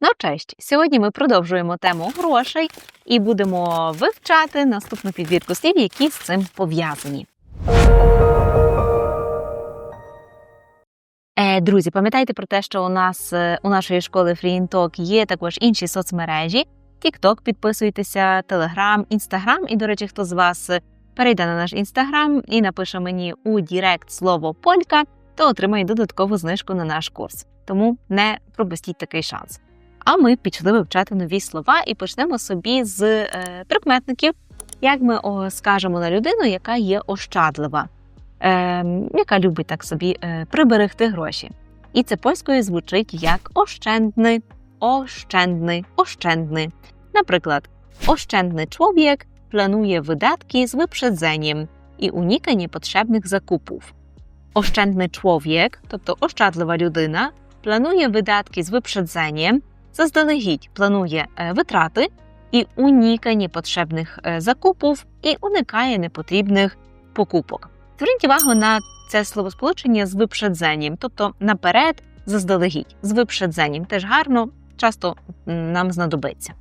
Ну, честь! Сьогодні ми продовжуємо тему грошей і будемо вивчати наступну підбірку слів, які з цим пов'язані. Е, друзі, пам'ятайте про те, що у нас е, у нашої школи Free є також інші соцмережі. TikTok, підписуйтеся, Telegram, Instagram. І, до речі, хто з вас е, перейде на наш Instagram і напише мені у Дірект слово Полька, то отримає додаткову знижку на наш курс. Тому не пропустіть такий шанс. А ми пішли вивчати нові слова і почнемо собі з е, прикметників, як ми о, скажемо на людину, яка є ощадлива, е, яка любить так собі е, приберегти гроші. І це польською звучить як ощендний, ощендний, ощендний. Наприклад, ощендний człowiek planuje wydatki z wyprzedzeniem і unikanie potrzebnych zakupów. Oszczędny człowiek, тобто ощадлива людина, планує видатки з випредzeniem, заздалегідь планує е, витрати і унікання потрібних е, закупів і уникає непотрібних покупок. Зверніть увагу на це словосполучення з випредzeniem, тобто наперед, заздалегідь, з випредzeniem. Теж гарно, часто нам знадобиться.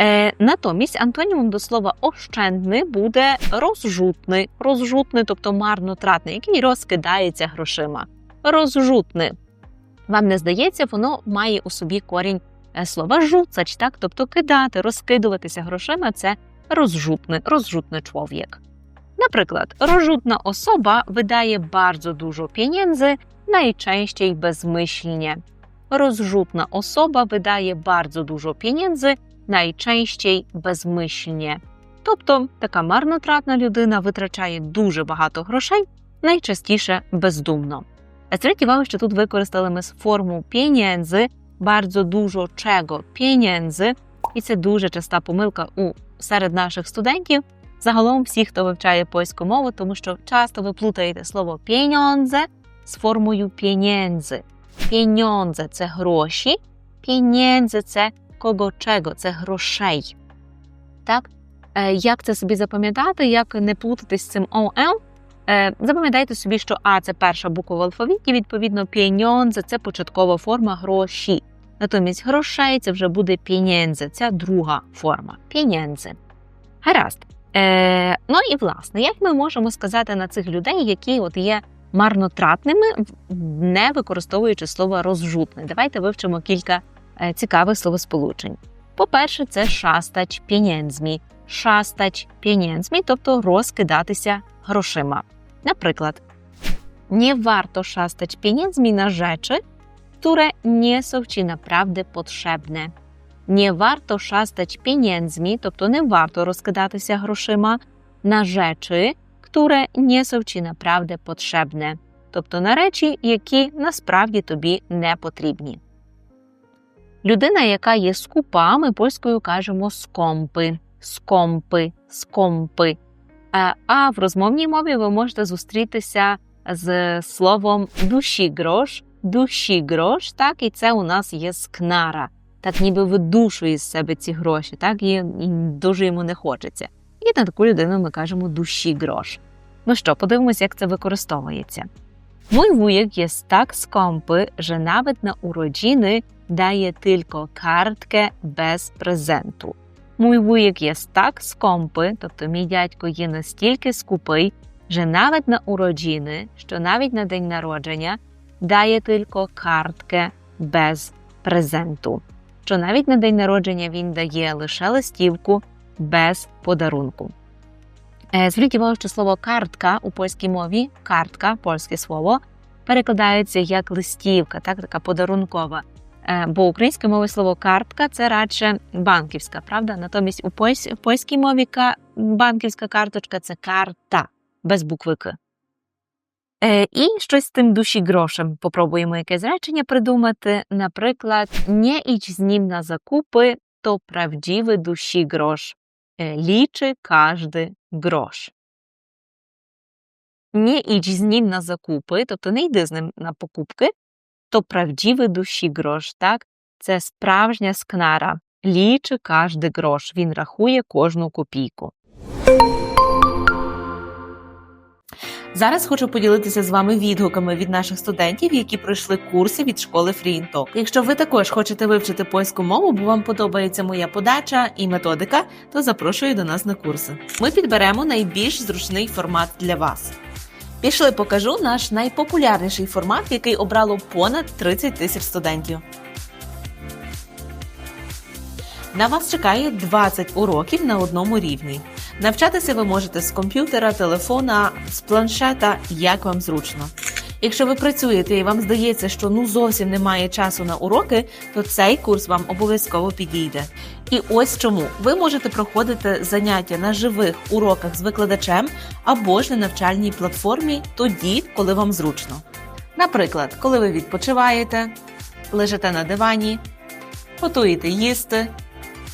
Е, натомість антонімом до слова ощендний буде розжутний, розжутний, тобто марнотратний, який розкидається грошима. Розжутний. Вам не здається, воно має у собі корінь е, слова жуцач, так? тобто кидати, розкидуватися грошима це розжутний, розжутний чоловік. Наприклад, розжутна особа видає bardzo dużo pieniędzy, najczęściej bezmyślnie. Rozrzutna osoba видає bardzo dużo pieniędzy, найчастіше безмислення. Тобто така марнотратна людина витрачає дуже багато грошей, найчастіше бездумно. Зверніть увагу, що тут використали ми форму pieniędzy, bardzo dużo czego pieniędzy, і це дуже часта помилка у серед наших студентів. Загалом всі, хто вивчає польську мову, тому що часто ви плутаєте слово pieniądze з формою pieniędzy. Pieniądze – це гроші, pieniędzy – це кого чого, це грошей. Так? Е, Як це собі запам'ятати, як не плутатись з цим ОЛ? Е, Запам'ятайте собі, що А це перша буква в алфавіті, відповідно, пєньонзе це початкова форма гроші. Натомість грошей це вже буде пєнєнзе, це друга форма пєнєнзе. Гаразд. Е, Ну і власне, як ми можемо сказати на цих людей, які от є марнотратними, не використовуючи слово розжутне? Давайте вивчимо кілька е, цікавих словосполучень. По-перше, це шастач пєнєнзмі. Шастач пєнєнзмі, тобто розкидатися грошима. Наприклад, nie warto szastać pieniędzmi na rzeczy, które nie są ci naprawdę potrzebne. Nie warto szastać тобто не варто розкидатися грошима на rzeczy, które nie są ci naprawdę тобто на речі, які насправді тобі не потрібні. Людина, яка є скупа, ми польською кажемо скомпи, скомпи, скомпи. А в розмовній мові ви можете зустрітися з словом душі грош, душі грош, так, і це у нас є скнара. Так ніби видушує з себе ці гроші, так, і, і дуже йому не хочеться. І на таку людину ми кажемо душі грош. Ну що, подивимось, як це використовується. Mój wujek jest tak skąpy, że nawet na urodziny daje tylko kartkę bez prezentu. Mój wujek jest tak skąpy, тобто мій дядько є настільки скупий, że nawet na urodziny, що навіть на день народження, дає tylko картке без презенту. Що навіть на день народження він дає лише листівку без подарунку. Е, Зверніть увагу, що слово картка у польській мові, картка, польське слово, перекладається як листівка, так, така подарункова. Е, Бо українською мовою слово картка це радше банківська, правда? Натомість у польській мові банківська карточка це карта без букви К. Е, І щось з тим душі грошем. Попробуємо якесь речення придумати. Наприклад, не idź з ним на закупи, то правдивий душі грош. Е, Лічи каждый грош. Не idź з ним на закупи, тобто не йди з ним на покупки, то правдивий душі грош, так? Це справжня скнара. Лічи каждый грош. Він рахує кожну копійку. Зараз хочу поділитися з вами відгуками від наших студентів, які пройшли курси від школи FreeInTalk. Якщо ви також хочете вивчити польську мову, бо вам подобається моя подача і методика, то запрошую до нас на курси. Ми підберемо найбільш зручний формат для вас. Пішли, покажу наш найпопулярніший формат, який обрало понад 30 тисяч студентів. На вас чекає 20 уроків на одному рівні. Навчатися ви можете з комп'ютера, телефона, з планшета, як вам зручно. Якщо ви працюєте і вам здається, що ну зовсім немає часу на уроки, то цей курс вам обов'язково підійде. І ось чому ви можете проходити заняття на живих уроках з викладачем або ж на навчальній платформі тоді, коли вам зручно. Наприклад, коли ви відпочиваєте, лежите на дивані, готуєте їсти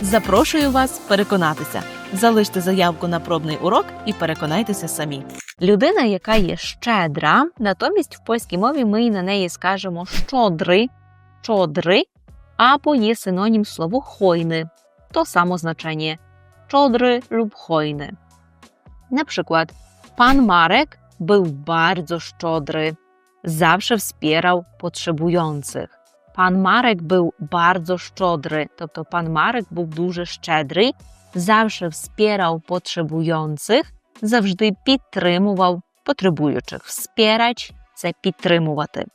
Запрошую вас переконатися. Залиште заявку на пробний урок і переконайтеся самі. Людина, яка є щедра, натомість в польській мові ми на неї скажемо щодри, щодри, або є синонім слову. To samo znaczenie. Szczodry lub hojny. Na przykład, pan Marek był bardzo szczodry. Zawsze wspierał potrzebujących. Pan Marek był bardzo szczodry, тобто пан Марek був дуже щедрий, завжди wspierał potrzebujących, завжди підтримував потребуючих. Wspierać – це підтримувати.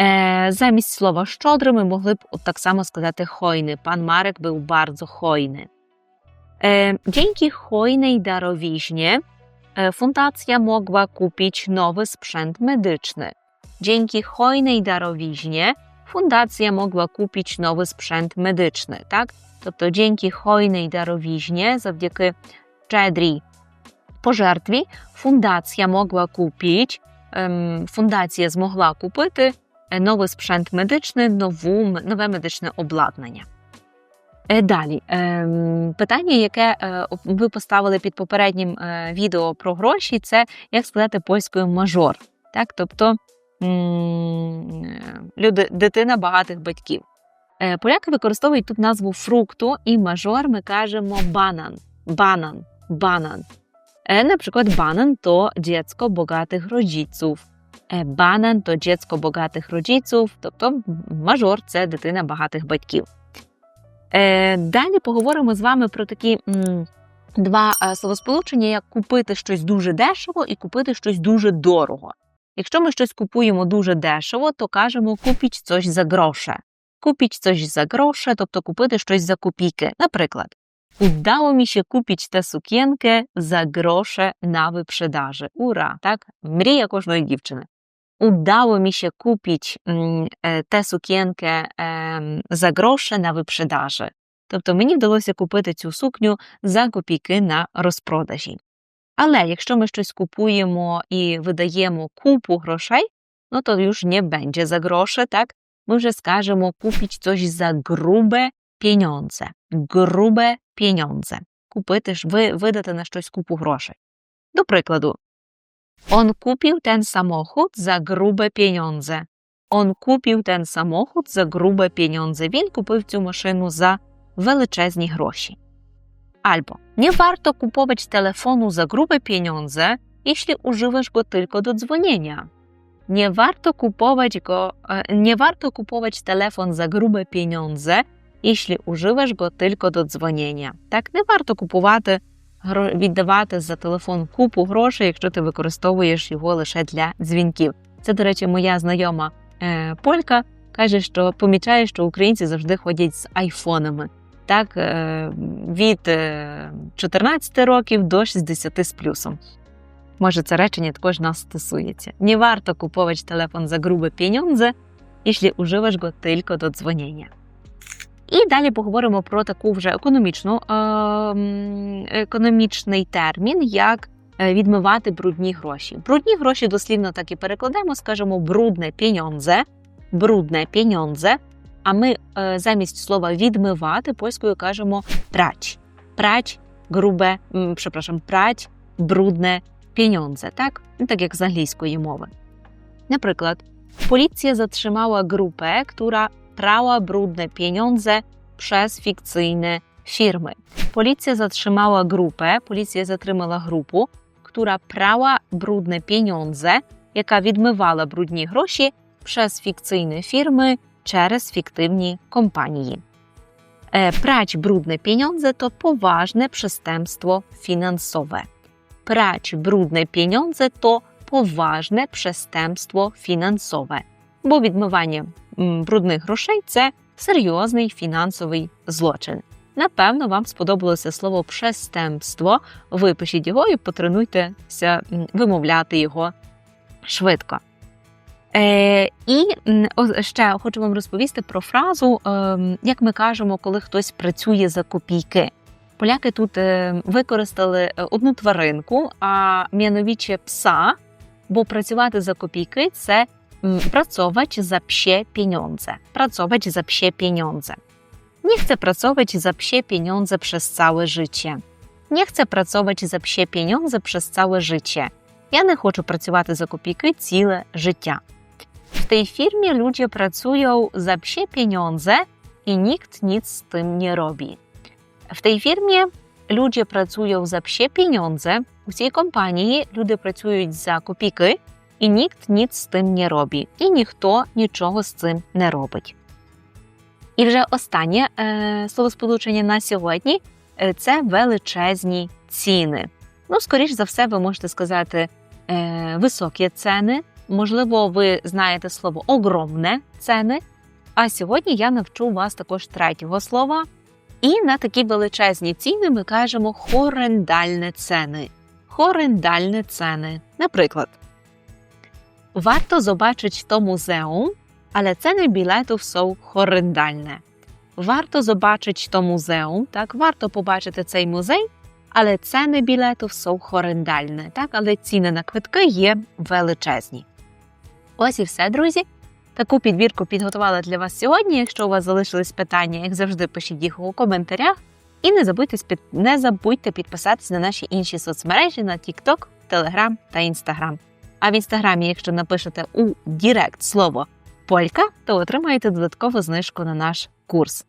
Е, замість слова щодрий ми могли б так само сказати hojny. Pan Marek był bardzo hojny. E, dzięki hojnej darowiźnie e, fundacja mogła kupić nowy sprzęt medyczny. Dzięki hojnej darowiźnie fundacja mogła kupić nowy sprzęt medyczny, так? Тобто, dzięki hojnej darowiźnie, завдяки щедрій пожертві, фундація могла kupić, фундація змогла купити е, новий спrzęt медичний, нову, нове медичне обладнання. Далі питання, яке ви поставили під попереднім відео про гроші, це як сказати польською мажор. Так? Тобто люди, дитина багатих батьків. Е, Поляки використовують тут назву фрукту, і мажор ми кажемо банан. Банан, банан. Е, Наприклад, банан to dziecko bogatych rodziców. Е, Банан то dziecko bogatych rodziców, тобто мажор це дитина багатих батьків. Далі поговоримо з вами про такі два словосполучення, як купити щось дуже дешево і купити щось дуже дорого. Якщо ми щось купуємо дуже дешево, то кажемо купіть щось за гроше. Купіть щось за гроше, тобто купити щось за копійки. Наприклад, Udało mi się kupić tę sukienkę za grosze na wyprzedaży. Ura, tak? Mrija кожної дівчини. Udało mi się kupić е, tę sukienkę ем, за grosze на wyprzedaży. Тобто мені вдалося купити цю сукню за копійки на розпродажі. Але якщо ми щось купуємо і видаємо купу грошей, ну то już nie będzie za grosze, так? Ми вже скажемо купіть coś за грубе pieniądze. Грубе pieniądze. Купити ж ви видати на щось купу грошей. До прикладу, On kupił ten samochód za grube pieniądze. On kupił ten samochód za grube pieniądze. Він купив цю машину за величезні гроші. Albo nie warto kupować telefonu za grube pieniądze, jeśli używasz go tylko do dzwonienia. Nie warto kupować go, e, nie warto kupować telefon za grube pieniądze, jeśli używasz go tylko do dzwonienia. Так, не варто купувати, віддавати за телефон купу грошей, якщо ти використовуєш його лише для дзвінків. Це, до речі, моя знайома е, полька каже, що помічає, що українці завжди ходять з айфонами. Так, е, від е, 14 років до 60 з плюсом. Може, це речення також нас стосується. Не варто купувати телефон за грубе pieniądze, jeśli używasz go tylko do dzwonienia. І далі поговоримо про таку вже економічну, е, економічний термін, як е, відмивати брудні гроші. Брудні гроші дослівно так і перекладемо, скажемо брудне pieniądze, брудне pieniądze, а ми е, замість слова відмивати польською кажемо прać. Прać grube, м, przepraszam, prać brudne pieniądze, tak? No, Tak jak z angielskiej mowy. Наприклад, поліція затримала групę, która prała brudne pieniądze przez fikcyjne firmy. Policja zatrzymała grupę, policja затримала групу, która prała brudne pieniądze, яка відмивала брудні гроші przez fikcyjne firmy через фіктивні компанії. Е, Прać brudne pieniądze to poważne przestępstwo finansowe. Prać brudne pieniądze to poważne przestępstwo finansowe, бо відмивання брудних грошей це серйозний фінансовий злочин. Напевно, вам сподобалося слово «przestępstwo». Випишіть його і потренуйтеся вимовляти його швидко. Е, і ще хочу вам розповісти про фразу, ем, як ми кажемо, коли хтось працює за копійки. Поляки тут е, використали е, одну тваринку, а mianowicie пса, бо працювати за копійки це pracować za psie pieniądze. Pracować za psie pieniądze. Nie chcę pracować za psie pieniądze przez całe życie. Nie chcę pracować za psie pieniądze przez całe życie. Я не хочу працювати за копійки ціле життя. W tej firmie ludzie pracują za psie pieniądze i nikt nic z tym nie robi. W tej firmie ludzie pracują za psie pieniądze. У цій компанії люди працюють за копійки, і ніхт ніц з тим не робить. І ніхто нічого з цим не робить. І вже останнє е, словосполучення на сьогодні е, це величезні ціни. Ну, скоріш за все, ви можете сказати е, високі ціни. Можливо, ви знаєте слово огромне ціни. А сьогодні я навчу вас також третього слова. І на такі величезні ціни ми кажемо хорендальне ціни. Хорендальне ціни. Наприклад, warto zobaczyć to muzeum, ale ceny biletów są horrendalne. Warto zobaczyć to muzeum, tak? Warto побачити цей музей, але ціни білетів są хоррендальні, так? Але ціни на квитки є величезні. Ось і все, друзі. Таку підбірку підготувала для вас сьогодні. Якщо у вас залишились питання, як завжди, пишіть їх у коментарях. І не забудьте, не забудьте підписатися на наші інші соцмережі на TikTok, Telegram та Instagram. А в інстаграмі, якщо напишете у Дірект слово Полька, то отримаєте додаткову знижку на наш курс.